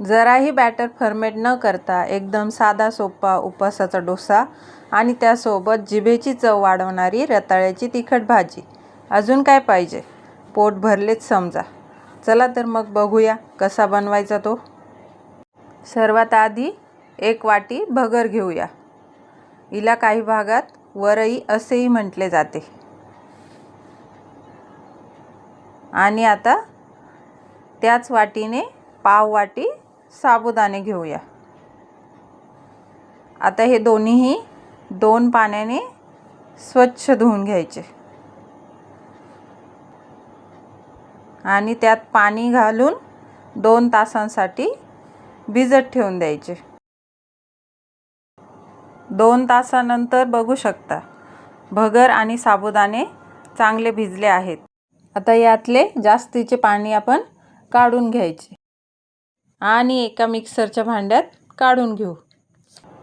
जराही batter format न करता एकदम साधा सोपा उपवासाचा डोसा आणि त्यासोबत जिभेची चव वाढवणारी रताळ्याची तिखट भाजी. अजून काय पाहिजे? पोट भरलेच समजा. चला तर मग बघूया कसा बनवायचा तो. सर्वात आधी एक वाटी भगर घेऊया. हिला काही भागात वरई असेही म्हटले जाते. आणि आता त्याच वाटीने पाव वाटी साबुदाणे घेऊया. आता हे दोन्हीही दोन पाण्याने स्वच्छ धुवून घ्यायचे. आणि त्यात पाणी घालून दोन तासांसाठी भिजत ठेवून द्यायचे. दोन तासानंतर बघू शकता भगर आणि साबुदाणे चांगले भिजले आहेत. आता यातले जास्तीचे पाणी आपण काढून घ्यायचे. आणि एका मिक्सरच्या भांड्यात काढून घेऊ.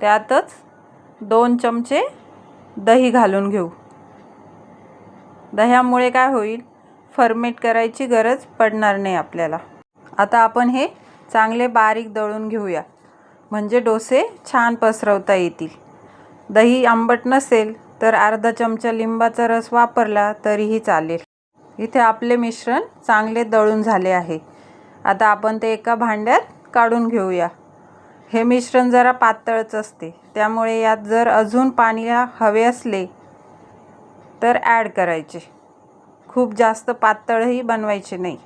त्यातच दोन चमचे दही घालून घेऊ. दह्यामुळे काय होईल? फर्मेट करायची गरज पडणार नाही आपल्याला. आता आपण हे चांगले बारीक दळून घेऊया. म्हणजे डोसे छान पसरवता येतील. दही आंबट नसेल तर अर्धा चमचा लिंबाचा रस वापरला तरीही चालेल. इथे आपले मिश्रण चांगले दळून झाले आहे. आता आपण ते एका भांड्यात काढून घेऊया. हे मिश्रण जरा पातळच असते. त्यामुळे यात जर अजून पाणी हवे असले तर ॲड करायचे. खूप जास्त पातळही बनवायचे नाही.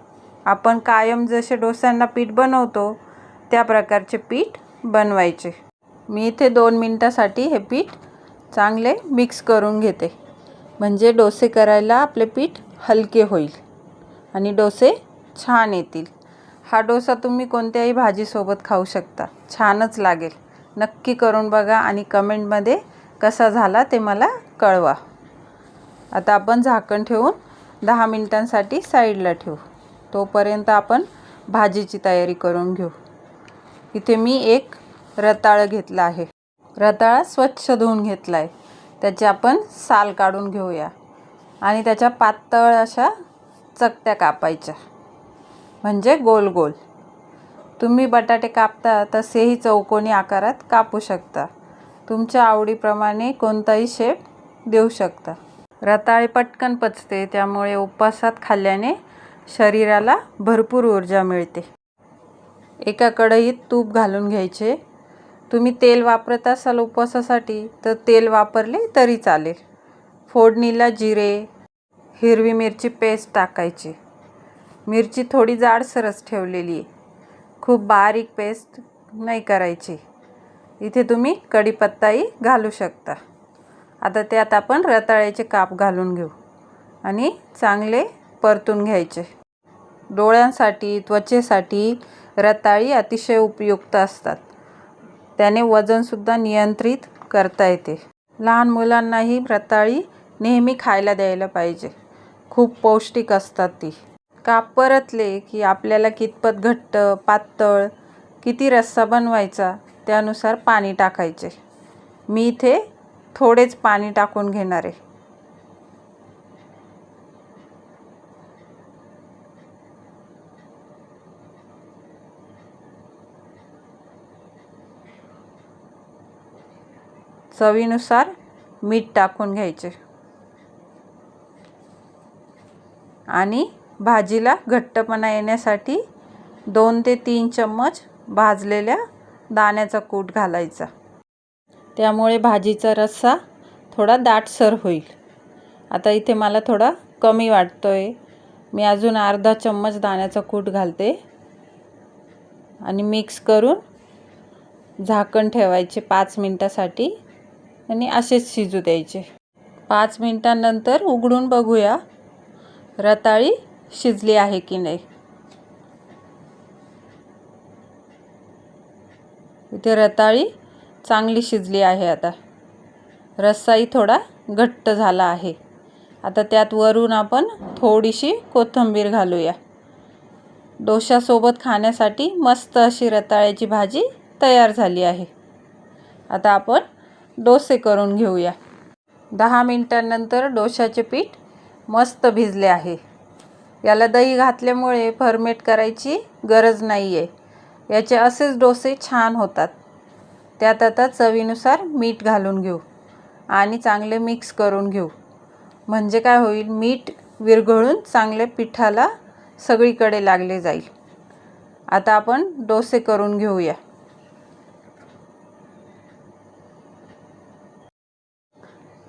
आपण कायम जसे डोस्यांना पीठ बनवतो त्या प्रकारचे पीठ बनवायचे. मी इथे दोन मिनटासाठी हे पीठ चांगले मिक्स करून घेते. म्हणजे डोसे करायला आपले पीठ हलके होईल आणि डोसे छान येतील. हा डोसा तुम्ही कोणत्याही भाजीसोबत खाऊ शकता. छानच लागेल. नक्की करून बघा आणि कमेंटमध्ये कसा झाला ते मला कळवा. आता आपण झाकण ठेवून दहा मिनटांसाठी साईडला ठेवू. तोपर्यंत आपण भाजीची तयारी करून घेऊ. इथे मी एक रताळं घेतलं आहे. रताळा स्वच्छ धुवून घेतला आहे त्याची आपण साल काढून घेऊया. आणि त्याच्या पातळ अशा चकत्या कापायच्या. म्हणजे गोल गोल. तुम्ही बटाटे कापता तसेही चौकोनी आकारात कापू शकता. तुमच्या आवडीप्रमाणे कोणताही शेप देऊ शकता. रताळे पटकन पचते त्यामुळे उपवासात खाल्ल्याने शरीराला भरपूर ऊर्जा मिळते. एका कढईत तूप घालून घ्यायचे. तुम्ही तेल वापरत असाल उपवासासाठी तर तेल वापरले तरी चालेल. फोडणीला जिरे हिरवी मिरची पेस्ट टाकायची. मिरची थोडी जाडसरच ठेवलेली आहे. खूप बारीक पेस्ट नाही करायची. इथे तुम्ही कढीपत्ताही घालू शकता. आता त्यात आपण रताळ्याचे काप घालून घेऊ आणि चांगले परतून घ्यायचे. डोळ्यांसाठी त्वचेसाठी रताळी अतिशय उपयुक्त असतात. त्याने वजनसुद्धा नियंत्रित करता येते. लहान मुलांनाही रताळी नेहमी खायला द्यायला पाहिजे. खूप पौष्टिक असतात ती. काप परतले की आपल्याला कितपत घट्ट पातळ किती रस्सा बनवायचा त्यानुसार पाणी टाकायचे. मी इथे थोडेच पाणी टाकून घेणार आहे. चवीनुसार मीठ टाकून घ्यायचे. आणि भाजीला घट्टपणा येण्यासाठी दोन ते तीन चम्मच भाजलेल्या दाण्याचा कूट घालायचा. त्यामुळे भाजीचा रस्सा थोडा दाटसर होईल. आता इथे मला थोडा कमी वाटतो आहे मी अजून अर्धा चम्मच दाण्याचा कूट घालते. आणि मिक्स करून झाकण ठेवायचे पाच मिनटासाठी आणि असेच शिजू द्यायचे. पाच मिनटानंतर उघडून बघूया रताळी शिजली आहे की नाही. इथे रताळी चांगली शिजली आहे आता. रस्साही थोडा घट्ट झाला आहे. आता त्यात वरून आपण थोडीशी कोथिंबीर घालूया. डोशासोबत खाण्यासाठी मस्त अशी रताळ्याची भाजी तयार झाली आहे. आता आपण डोसे करून घेऊया. दहा मिनटांनंतर डोशाचे पीठ मस्त भिजले आहे. याला दही घातल्यामुळे फर्मेट करायची गरज नाही आहे याचे असेच डोसे छान होतात. त्यात आता चवीनुसार मीठ घालून घेऊ आणि चांगले मिक्स करून घेऊ. म्हणजे काय होईल मीठ विरघळून चांगले पिठाला सगळीकडे लागले जाईल. आता आपण डोसे करून घेऊया.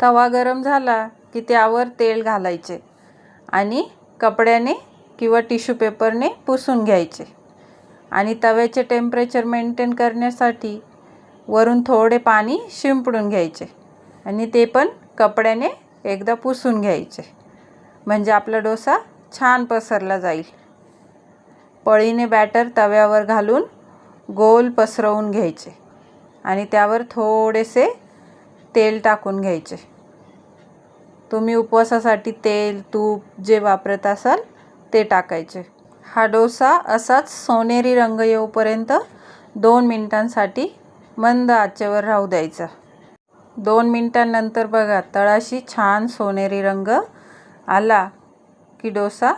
तवा गरम झाला की त्यावर तेल घालायचे आणि कपड्याने किंवा टिश्यू पेपरने पुसून घ्यायचे. आणि तव्याचे टेम्परेचर मेंटेन करण्यासाठी वरून थोडे पाणी शिंपडून घ्यायचे. आणि ते पण कपड्याने एकदा पुसून घ्यायचे. म्हणजे आपला डोसा छान पसरला जाईल. पळीने बॅटर तव्यावर घालून गोल पसरवून घ्यायचे. आणि त्यावर थोडेसे तेल टाकून घ्यायचे. तुम्ही उपवासासाठी तेल तूप जे वापरत असाल ते टाकायचे. हा डोसा असाच सोनेरी रंग येऊपर्यंत दोन मिनटांसाठी मंद आचेवर राहू द्यायचा. दोन मिनटांनंतर बघा तळाशी छान सोनेरी रंग आला की डोसा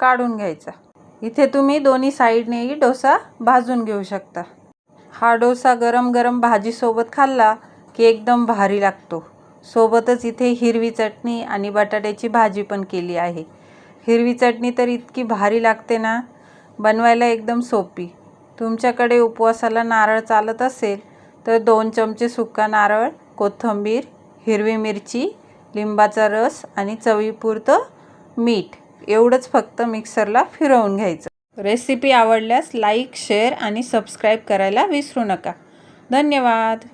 काढून घ्यायचा. इथे तुम्ही दोन्ही साईडनेही डोसा भाजून घेऊ शकता. हा डोसा गरम गरम भाजीसोबत खाल्ला की एकदम भारी लागतो. सोबतच इथे हिरवी चटणी आणि बटाट्याची भाजी पण केली आहे. हिरवी चटणी तर इतकी भारी लागते ना? बनवायला एकदम सोपी. तुमच्याकडे उपवासाला नारळ चालत असेल तर दोन चमचे सुका नारळ कोथिंबीर हिरवी मिरची लिंबाचा रस आणि चवीपुरतं मीठ. एवढंच फक्त मिक्सरला फिरवून घ्यायचं. रेसिपी आवडल्यास लाईक शेअर आणि सबस्क्राईब करायला विसरू नका. धन्यवाद.